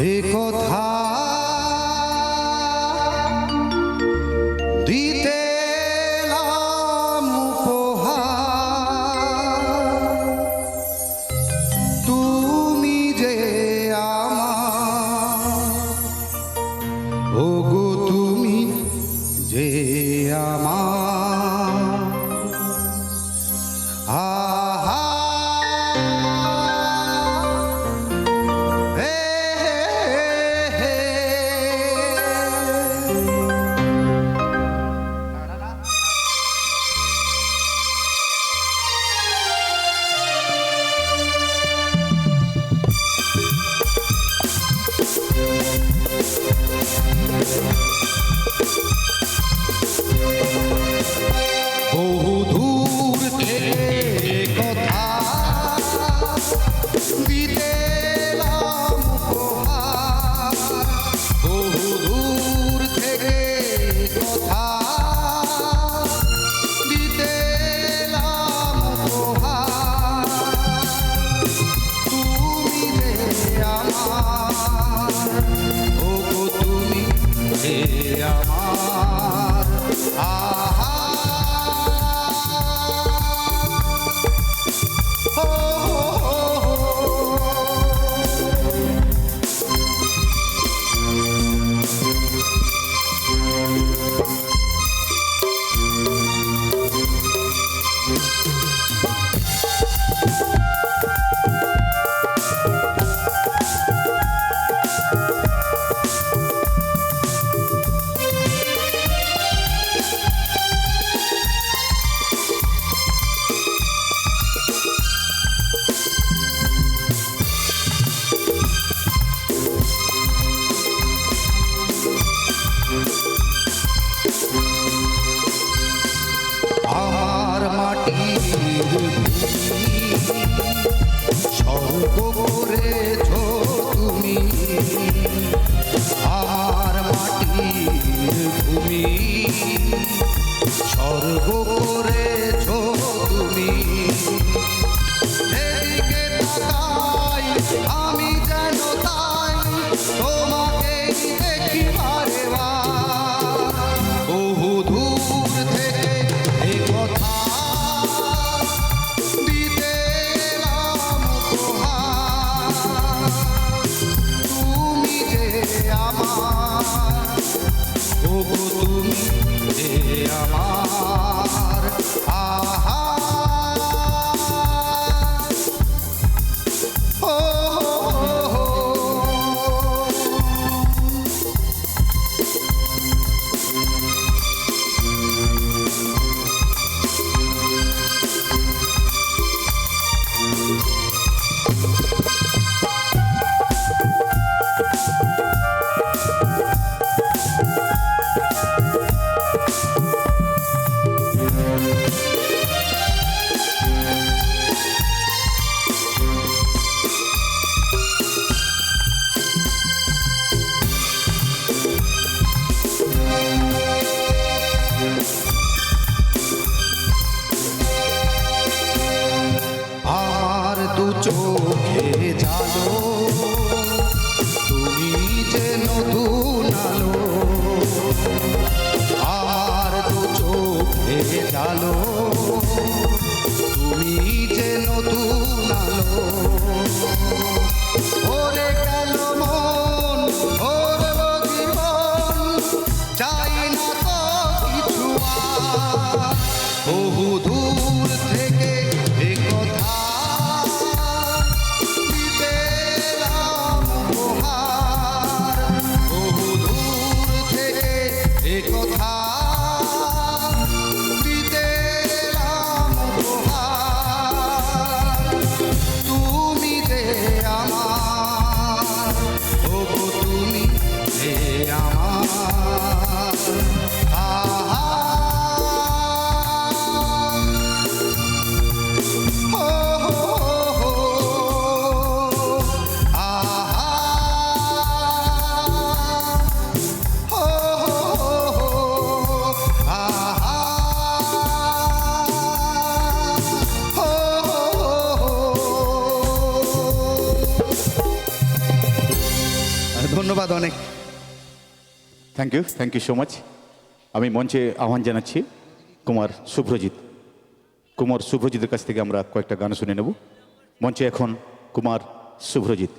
এ কথা স্বর্গ করেছ তুমি আর মাটির ভূমি। স্বর্গ করে your heart. দু চোখে জানো তুমি যে নতুন আলো আর দু চোখে জানো তুমি যে নতুন আলো ধন্যবাদ অনেক। Thank you thank you so much আমি মঞ্চে আহ্বান জানাচ্ছি কুমার শুভ্রজিৎ। কুমার শুভ্রজিতের কাছ থেকে আমরা কয়েকটা গান শুনে নেব। মঞ্চে এখন কুমার শুভ্রজিৎ।